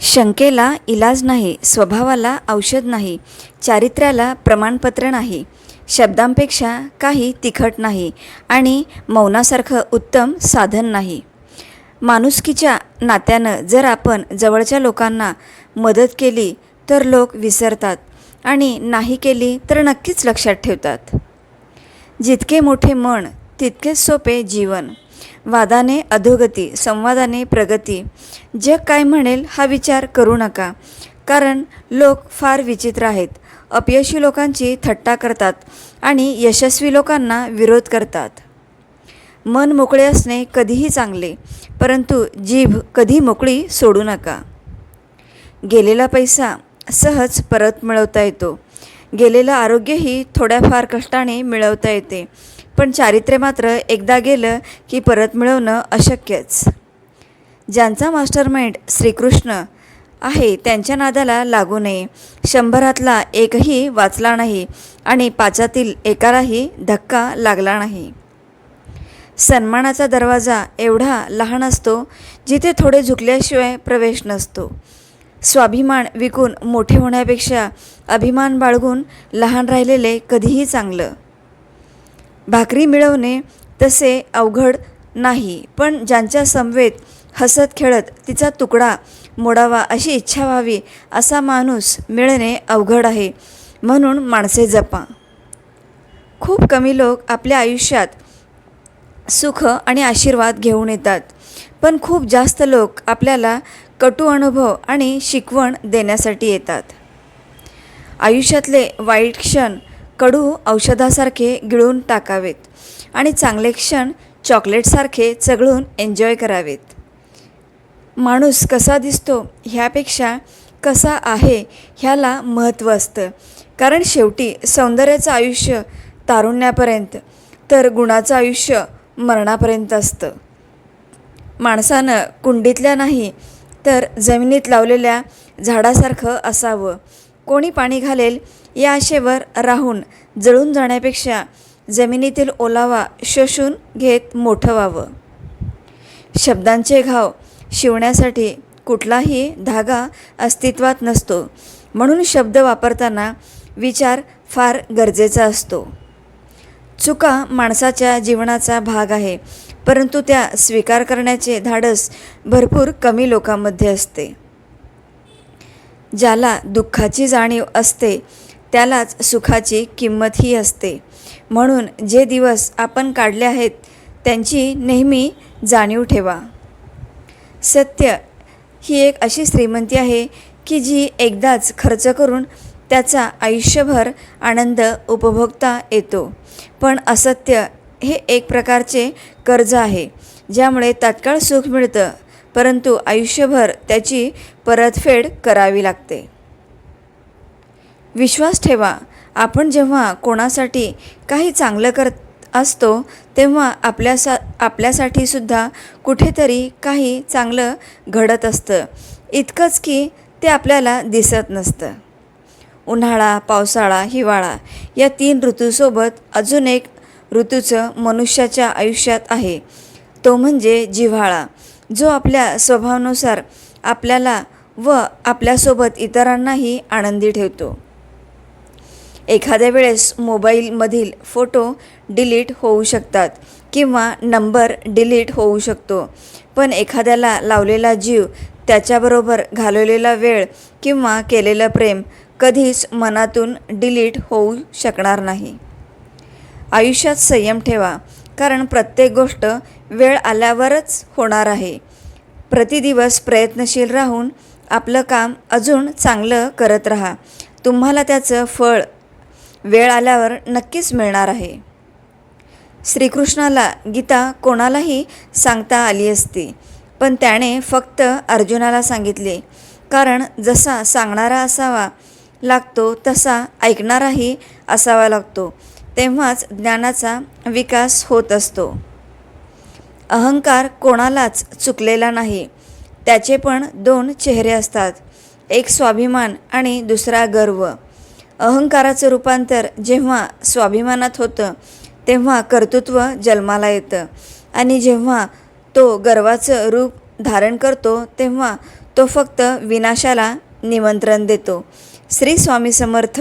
शंकेला इलाज नाही स्वभावाला औषध नाही चारित्र्याला प्रमाणपत्र नाही शब्दांपेक्षा काही तिखट नाही आणि मौनासारखं उत्तम साधन नाही. माणुसकीच्या नात्यानं जर आपण जवळच्या लोकांना मदत केली तर लोक विसरतात आणि नाही केली तर नक्कीच लक्षात ठेवतात. जितके मोठे मन तितकेच सोपे जीवन. वादाने अधोगती संवादाने प्रगती. जग काय म्हणेल हा विचार करू नका. कारण लोक फार विचित्र आहेत. अपयशी लोकांची थट्टा करतात आणि यशस्वी लोकांना विरोध करतात. मन मोकळे असणे कधीही चांगले परंतु जीभ कधी मोकळी सोडू नका. गेलेला पैसा सहज परत मिळवता येतो. गेलेलं आरोग्यही थोड्याफार कष्टाने मिळवता येते. पण चारित्र्य मात्र एकदा गेलं की परत मिळवणं अशक्यच. ज्यांचा मास्टरमाइंड श्रीकृष्ण आहे त्यांच्या नादाला लागू नये. शंभरातला एकही वाचला नाही आणि पाचातील एकालाही धक्का लागला नाही. सन्मानाचा दरवाजा एवढा लहान असतो जिथे थोडे झुकल्याशिवाय प्रवेश नसतो. स्वाभिमान विकून मोठे होण्यापेक्षा अभिमान बाळगून लहान राहिलेले कधीही चांगलं. भाकरी मिळवणे तसे अवघड नाही पण ज्यांच्या समवेत हसत खेळत तिचा तुकडा मोडावा अशी इच्छा व्हावी असा माणूस मिळणे अवघड आहे म्हणून माणसे जपा. खूप कमी लोक आपल्या आयुष्यात सुख आणि आशीर्वाद घेऊन येतात पण खूप जास्त लोक आपल्याला कटू अनुभव आणि शिकवण देण्यासाठी येतात. आयुष्यातले वाईट क्षण कडू औषधासारखे गिळून टाकावेत आणि चांगले क्षण चॉकलेटसारखे चघळून एन्जॉय करावेत. माणूस कसा दिसतो ह्यापेक्षा कसा आहे ह्याला महत्त्व असतं. कारण शेवटी सौंदर्याचं आयुष्य तारुण्यापर्यंत तर गुणाचं आयुष्य मरणापर्यंत असतं. माणसानं कुंडीतल्या नाही तर जमिनीत लावलेल्या झाडासारखं असावं. कोणी पाणी घालेल या आशेवर राहून जळून जाण्यापेक्षा जमिनीतील ओलावा शोषून घेत मोठं व्हावं. शब्दांचे घाव शिवण्यासाठी कुठलाही धागा अस्तित्वात नसतो म्हणून शब्द वापरताना विचार फार गरजेचा असतो. चुका माणसाच्या जीवनाचा भाग आहे परंतु त्या स्वीकार करण्याचे धाडस भरपूर कमी लोकांमध्ये असते. ज्याला दुःखाची जाणीव असते त्यालाच सुखाची किंमतही असते. म्हणून जे दिवस आपण काढले आहेत त्यांची नेहमी जाणीव ठेवा. सत्य ही एक अशी श्रीमंती आहे की जी एकदाच खर्च करून त्याचा आयुष्यभर आनंद उपभोगता येतो. पण असत्य हे एक प्रकारचे कर्ज आहे ज्यामुळे तात्काळ सुख मिळतं परंतु आयुष्यभर त्याची परतफेड करावी लागते. विश्वास ठेवा आपण जेव्हा कोणासाठी काही चांगलं करत असतो तेव्हा आपल्यासा आपल्यासाठी सुद्धा कुठेतरी काही चांगलं घडत असतं. इतकंच की ते आपल्याला दिसत नसतं. उन्हाळा पावसाळा हिवाळा या तीन ऋतूसोबत अजून एक ऋतूचं मनुष्याच्या आयुष्यात आहे. तो म्हणजे जिव्हाळा. जो आपल्या स्वभावानुसार आपल्याला व आपल्यासोबत इतरांनाही आनंदी ठेवतो. एखाद्या वेळेस मोबाईलमधील फोटो डिलीट होऊ शकतात किंवा नंबर डिलीट होऊ शकतो पण एखाद्याला लावलेला जीव त्याच्याबरोबर घालवलेला वेळ किंवा केलेलं प्रेम कधीच मनातून डिलीट होऊ शकणार नाही. आयुष्यात संयम ठेवा कारण प्रत्येक गोष्ट वेळ आल्यावरच होणार आहे. प्रतिदिवस प्रयत्नशील राहून आपलं काम अजून चांगलं करत राहा. तुम्हाला त्याचं फळ वेळ आल्यावर नक्कीच मिळणार आहे. श्रीकृष्णाला गीता कोणालाही सांगता आली असती पण त्याने फक्त अर्जुनाला सांगितले कारण जसा सांगणारा असावा लागतो तसा ऐकणाराही असावा लागतो. तेव्हाच ज्ञानाचा विकास होत असतो. अहंकार कोणालाच चुकलेला नाही. त्याचे पण दोन चेहरे असतात. एक स्वाभिमान आणि दुसरा गर्व. अहंकाराचं रूपांतर जेव्हा स्वाभिमानात होतं तेव्हा कर्तृत्व जन्माला येतं. आणि जेव्हा तो गर्वाचं रूप धारण करतो तेव्हा तो फक्त विनाशाला निमंत्रण देतो. श्री स्वामी समर्थ.